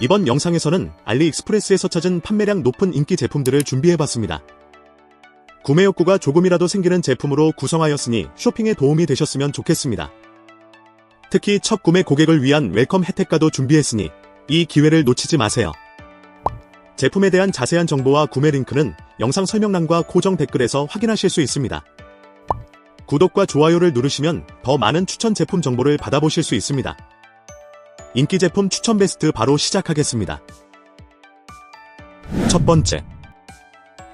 이번 영상에서는 알리익스프레스에서 찾은 판매량 높은 인기 제품들을 준비해봤습니다. 구매 욕구가 조금이라도 생기는 제품으로 구성하였으니 쇼핑에 도움이 되셨으면 좋겠습니다. 특히 첫 구매 고객을 위한 웰컴 혜택과도 준비했으니 이 기회를 놓치지 마세요. 제품에 대한 자세한 정보와 구매 링크는 영상 설명란과 고정 댓글에서 확인하실 수 있습니다. 구독과 좋아요를 누르시면 더 많은 추천 제품 정보를 받아보실 수 있습니다. 인기 제품 추천 베스트 바로 시작하겠습니다. 첫 번째.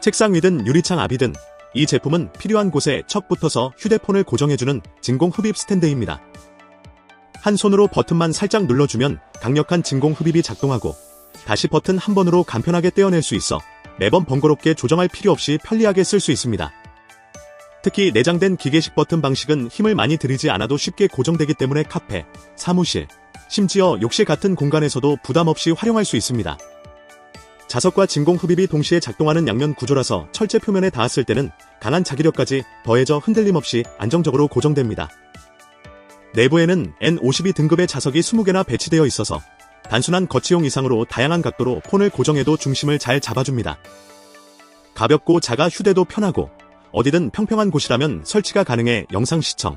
책상 위든 유리창 앞이든 이 제품은 필요한 곳에 척 붙어서 휴대폰을 고정해주는 진공 흡입 스탠드입니다. 한 손으로 버튼만 살짝 눌러주면 강력한 진공 흡입이 작동하고 다시 버튼 한 번으로 간편하게 떼어낼 수 있어 매번 번거롭게 조정할 필요 없이 편리하게 쓸 수 있습니다. 특히 내장된 기계식 버튼 방식은 힘을 많이 들이지 않아도 쉽게 고정되기 때문에 카페, 사무실, 심지어 욕실 같은 공간에서도 부담 없이 활용할 수 있습니다. 자석과 진공 흡입이 동시에 작동하는 양면 구조라서 철제 표면에 닿았을 때는 강한 자기력까지 더해져 흔들림 없이 안정적으로 고정됩니다. 내부에는 N52 등급의 자석이 20개나 배치되어 있어서 단순한 거치용 이상으로 다양한 각도로 폰을 고정해도 중심을 잘 잡아줍니다. 가볍고 작아 휴대도 편하고 어디든 평평한 곳이라면 설치가 가능해 영상 시청,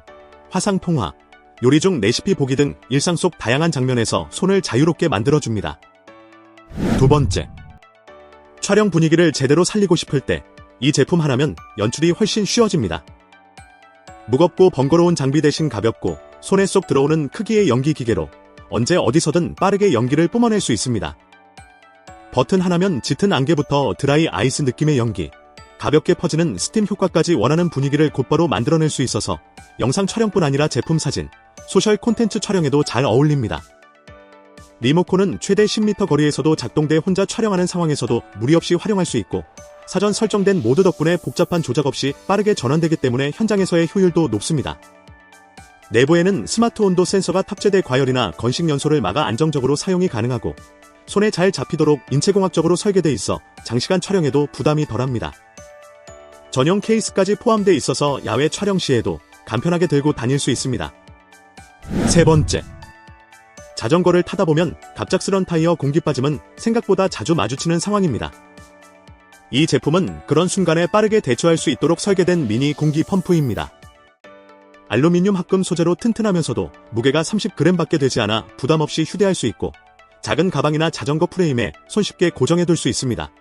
화상 통화, 요리 중 레시피 보기 등 일상 속 다양한 장면에서 손을 자유롭게 만들어줍니다. 두 번째. 촬영 분위기를 제대로 살리고 싶을 때 이 제품 하나면 연출이 훨씬 쉬워집니다. 무겁고 번거로운 장비 대신 가볍고 손에 쏙 들어오는 크기의 연기 기계로 언제 어디서든 빠르게 연기를 뿜어낼 수 있습니다. 버튼 하나면 짙은 안개부터 드라이 아이스 느낌의 연기, 가볍게 퍼지는 스팀 효과까지 원하는 분위기를 곧바로 만들어낼 수 있어서 영상 촬영뿐 아니라 제품 사진, 소셜 콘텐츠 촬영에도 잘 어울립니다. 리모컨은 최대 10m 거리에서도 작동돼 혼자 촬영하는 상황에서도 무리 없이 활용할 수 있고 사전 설정된 모드 덕분에 복잡한 조작 없이 빠르게 전환되기 때문에 현장에서의 효율도 높습니다. 내부에는 스마트 온도 센서가 탑재돼 과열이나 건식 연소를 막아 안정적으로 사용이 가능하고 손에 잘 잡히도록 인체공학적으로 설계돼 있어 장시간 촬영에도 부담이 덜합니다. 전용 케이스까지 포함돼 있어서 야외 촬영 시에도 간편하게 들고 다닐 수 있습니다. 세 번째. 자전거를 타다 보면 갑작스런 타이어 공기 빠짐은 생각보다 자주 마주치는 상황입니다. 이 제품은 그런 순간에 빠르게 대처할 수 있도록 설계된 미니 공기 펌프입니다. 알루미늄 합금 소재로 튼튼하면서도 무게가 30g밖에 되지 않아 부담 없이 휴대할 수 있고 작은 가방이나 자전거 프레임에 손쉽게 고정해둘 수 있습니다.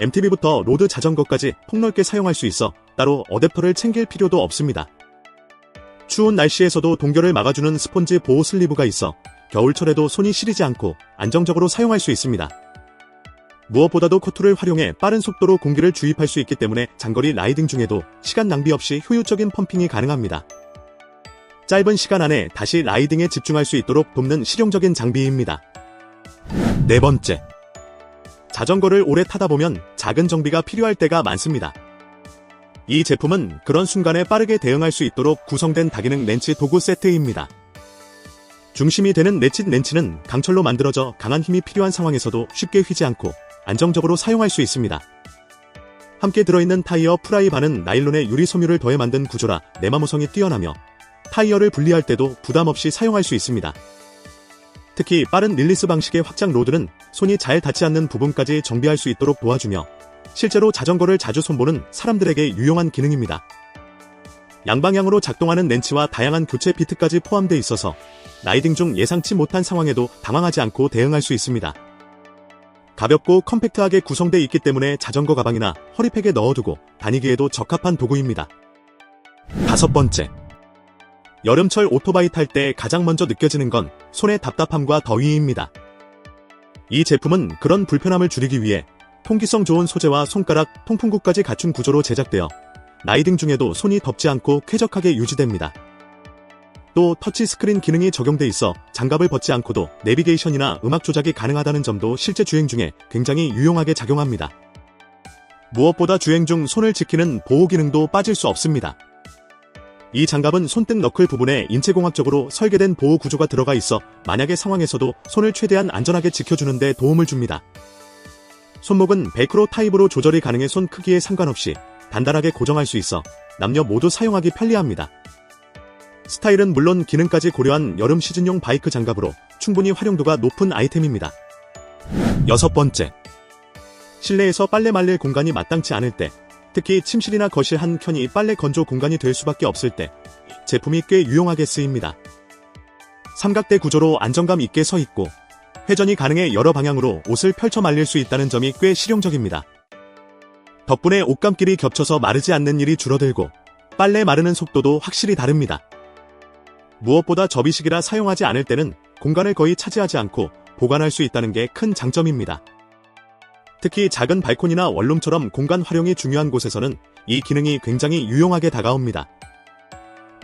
MTB부터 로드 자전거까지 폭넓게 사용할 수 있어 따로 어댑터를 챙길 필요도 없습니다. 추운 날씨에서도 동결을 막아주는 스폰지 보호 슬리브가 있어 겨울철에도 손이 시리지 않고 안정적으로 사용할 수 있습니다. 무엇보다도 커트를 활용해 빠른 속도로 공기를 주입할 수 있기 때문에 장거리 라이딩 중에도 시간 낭비 없이 효율적인 펌핑이 가능합니다. 짧은 시간 안에 다시 라이딩에 집중할 수 있도록 돕는 실용적인 장비입니다. 네 번째. 자전거를 오래 타다 보면 작은 정비가 필요할 때가 많습니다. 이 제품은 그런 순간에 빠르게 대응할 수 있도록 구성된 다기능 렌치 도구 세트입니다. 중심이 되는 레칫 렌치는 강철로 만들어져 강한 힘이 필요한 상황에서도 쉽게 휘지 않고 안정적으로 사용할 수 있습니다. 함께 들어있는 타이어 프라이반은 나일론의 유리 섬유를 더해 만든 구조라 내마모성이 뛰어나며 타이어를 분리할 때도 부담 없이 사용할 수 있습니다. 특히 빠른 릴리스 방식의 확장 로드는 손이 잘 닿지 않는 부분까지 정비할 수 있도록 도와주며 실제로 자전거를 자주 손보는 사람들에게 유용한 기능입니다. 양방향으로 작동하는 렌치와 다양한 교체 비트까지 포함되어 있어서 라이딩 중 예상치 못한 상황에도 당황하지 않고 대응할 수 있습니다. 가볍고 컴팩트하게 구성되어 있기 때문에 자전거 가방이나 허리팩에 넣어두고 다니기에도 적합한 도구입니다. 다섯 번째. 여름철 오토바이 탈 때 가장 먼저 느껴지는 건 손의 답답함과 더위입니다. 이 제품은 그런 불편함을 줄이기 위해 통기성 좋은 소재와 손가락, 통풍구까지 갖춘 구조로 제작되어 라이딩 중에도 손이 덥지 않고 쾌적하게 유지됩니다. 또 터치 스크린 기능이 적용돼 있어 장갑을 벗지 않고도 내비게이션이나 음악 조작이 가능하다는 점도 실제 주행 중에 굉장히 유용하게 작용합니다. 무엇보다 주행 중 손을 지키는 보호 기능도 빠질 수 없습니다. 이 장갑은 손등 너클 부분에 인체공학적으로 설계된 보호 구조가 들어가 있어 만약의 상황에서도 손을 최대한 안전하게 지켜주는 데 도움을 줍니다. 손목은 베이크로 타입으로 조절이 가능해 손 크기에 상관없이 단단하게 고정할 수 있어 남녀 모두 사용하기 편리합니다. 스타일은 물론 기능까지 고려한 여름 시즌용 바이크 장갑으로 충분히 활용도가 높은 아이템입니다. 여섯 번째. 실내에서 빨래 말릴 공간이 마땅치 않을 때, 특히 침실이나 거실 한 켠이 빨래 건조 공간이 될 수밖에 없을 때, 제품이 꽤 유용하게 쓰입니다. 삼각대 구조로 안정감 있게 서 있고, 회전이 가능해 여러 방향으로 옷을 펼쳐 말릴 수 있다는 점이 꽤 실용적입니다. 덕분에 옷감끼리 겹쳐서 마르지 않는 일이 줄어들고, 빨래 마르는 속도도 확실히 다릅니다. 무엇보다 접이식이라 사용하지 않을 때는 공간을 거의 차지하지 않고 보관할 수 있다는 게 큰 장점입니다. 특히 작은 발코니나 원룸처럼 공간 활용이 중요한 곳에서는 이 기능이 굉장히 유용하게 다가옵니다.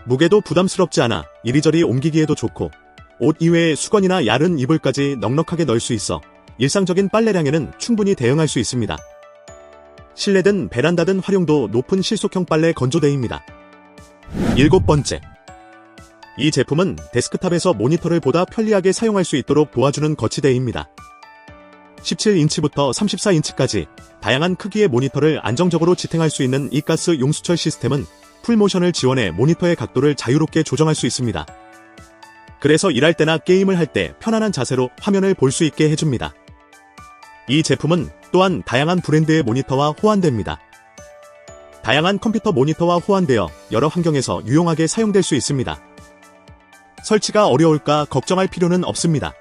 무게도 부담스럽지 않아 이리저리 옮기기에도 좋고 옷 이외에 수건이나 얇은 이불까지 넉넉하게 넣을 수 있어 일상적인 빨래량에는 충분히 대응할 수 있습니다. 실내든 베란다든 활용도 높은 실속형 빨래 건조대입니다. 일곱 번째. 이 제품은 데스크탑에서 모니터를 보다 편리하게 사용할 수 있도록 도와주는 거치대입니다. 17인치부터 34인치까지 다양한 크기의 모니터를 안정적으로 지탱할 수 있는 이 가스 용수철 시스템은 풀모션을 지원해 모니터의 각도를 자유롭게 조정할 수 있습니다. 그래서 일할 때나 게임을 할 때 편안한 자세로 화면을 볼 수 있게 해줍니다. 이 제품은 또한 다양한 브랜드의 모니터와 호환됩니다. 다양한 컴퓨터 모니터와 호환되어 여러 환경에서 유용하게 사용될 수 있습니다. 설치가 어려울까 걱정할 필요는 없습니다.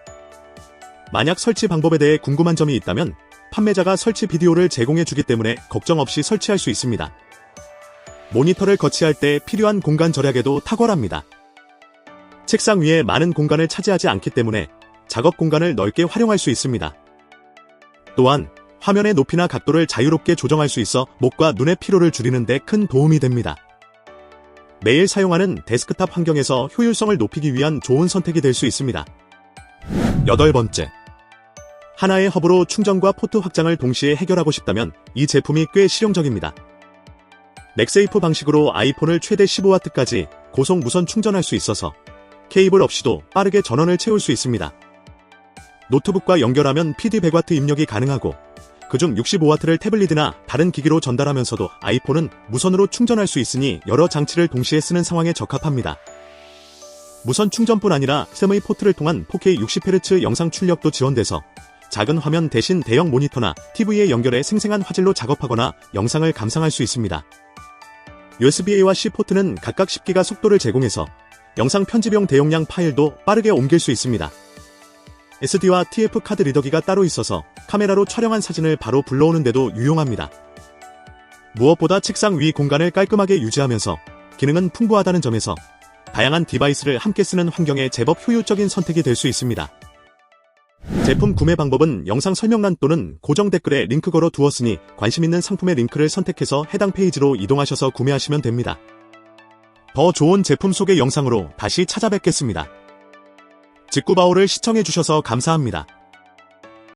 만약 설치 방법에 대해 궁금한 점이 있다면 판매자가 설치 비디오를 제공해 주기 때문에 걱정 없이 설치할 수 있습니다. 모니터를 거치할 때 필요한 공간 절약에도 탁월합니다. 책상 위에 많은 공간을 차지하지 않기 때문에 작업 공간을 넓게 활용할 수 있습니다. 또한 화면의 높이나 각도를 자유롭게 조정할 수 있어 목과 눈의 피로를 줄이는 데 큰 도움이 됩니다. 매일 사용하는 데스크탑 환경에서 효율성을 높이기 위한 좋은 선택이 될 수 있습니다. 여덟 번째. 하나의 허브로 충전과 포트 확장을 동시에 해결하고 싶다면 이 제품이 꽤 실용적입니다. 맥세이프 방식으로 아이폰을 최대 15W까지 고속 무선 충전할 수 있어서 케이블 없이도 빠르게 전원을 채울 수 있습니다. 노트북과 연결하면 PD 100W 입력이 가능하고 그중 65W를 태블릿이나 다른 기기로 전달하면서도 아이폰은 무선으로 충전할 수 있으니 여러 장치를 동시에 쓰는 상황에 적합합니다. 무선 충전뿐 아니라 샘의 포트를 통한 4K 60Hz 영상 출력도 지원돼서 작은 화면 대신 대형 모니터나 TV에 연결해 생생한 화질로 작업하거나 영상을 감상할 수 있습니다. USB-A와 C 포트는 각각 10기가 속도를 제공해서 영상 편집용 대용량 파일도 빠르게 옮길 수 있습니다. SD와 TF 카드 리더기가 따로 있어서 카메라로 촬영한 사진을 바로 불러오는데도 유용합니다. 무엇보다 책상 위 공간을 깔끔하게 유지하면서 기능은 풍부하다는 점에서 다양한 디바이스를 함께 쓰는 환경에 제법 효율적인 선택이 될 수 있습니다. 제품 구매 방법은 영상 설명란 또는 고정 댓글에 링크 걸어 두었으니 관심 있는 상품의 링크를 선택해서 해당 페이지로 이동하셔서 구매하시면 됩니다. 더 좋은 제품 소개 영상으로 다시 찾아뵙겠습니다. 직구바오를 시청해주셔서 감사합니다.